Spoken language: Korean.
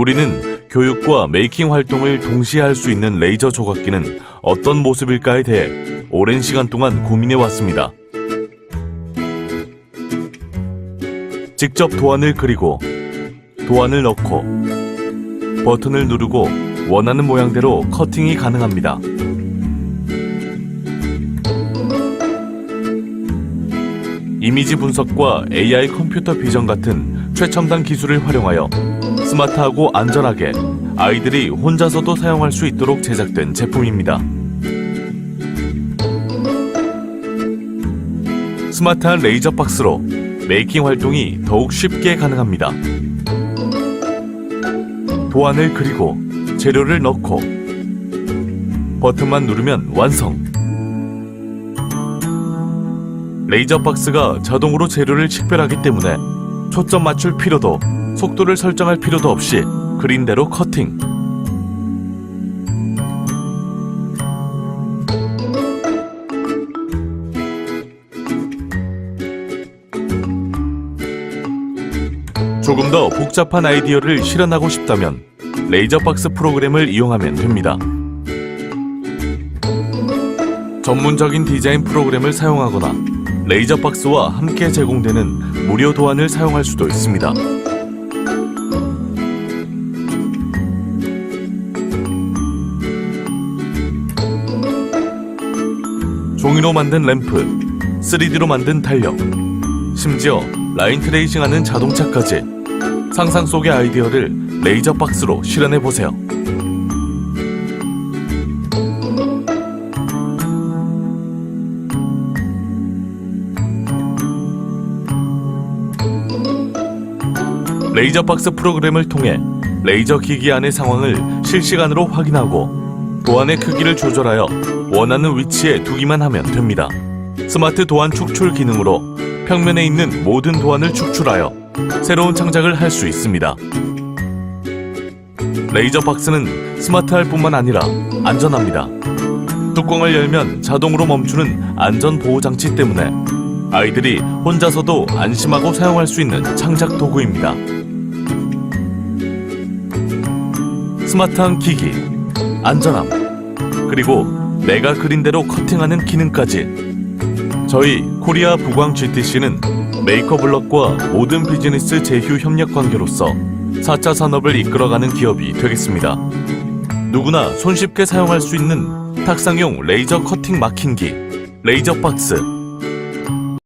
우리는 교육과 메이킹 활동을 동시에 할 수 있는 레이저 조각기는 어떤 모습일까에 대해 오랜 시간 동안 고민해 왔습니다. 직접 도안을 그리고 도안을 넣고 버튼을 누르고 원하는 모양대로 커팅이 가능합니다. 이미지 분석과 AI 컴퓨터 비전 같은 최첨단 기술을 활용하여 스마트하고 안전하게 아이들이 혼자서도 사용할 수 있도록 제작된 제품입니다. 스마트한 레이저 박스로 메이킹 활동이 더욱 쉽게 가능합니다. 도안을 그리고 재료를 넣고 버튼만 누르면 완성. 레이저 박스가 자동으로 재료를 식별하기 때문에 초점 맞출 필요도 속도를 설정할 필요도 없이 그린대로 커팅. 조금 더 복잡한 아이디어를 실현하고 싶다면 레이저 박스 프로그램을 이용하면 됩니다. 전문적인 디자인 프로그램을 사용하거나 레이저 박스와 함께 제공되는 무료 도안을 사용할 수도 있습니다. 종이로 만든 램프, 3D로 만든 달력, 심지어 라인 트레이싱하는 자동차까지 상상 속의 아이디어를 레이저 박스로 실현해 보세요. 레이저 박스 프로그램을 통해 레이저 기기 안의 상황을 실시간으로 확인하고 도안의 크기를 조절하여 원하는 위치에 두기만 하면 됩니다. 스마트 도안 축출 기능으로 평면에 있는 모든 도안을 축출하여 새로운 창작을 할 수 있습니다. 레이저 박스는 스마트할 뿐만 아니라 안전합니다. 뚜껑을 열면 자동으로 멈추는 안전 보호 장치 때문에 아이들이 혼자서도 안심하고 사용할 수 있는 창작 도구입니다. 스마트한 기기, 안전함, 그리고 내가 그린 대로 커팅하는 기능까지 저희 코리아 부광 GTC는 메이커블럭과 모든 비즈니스 제휴 협력 관계로서 4차 산업을 이끌어가는 기업이 되겠습니다. 누구나 손쉽게 사용할 수 있는 탁상용 레이저 커팅 마킹기, 레이저 박스,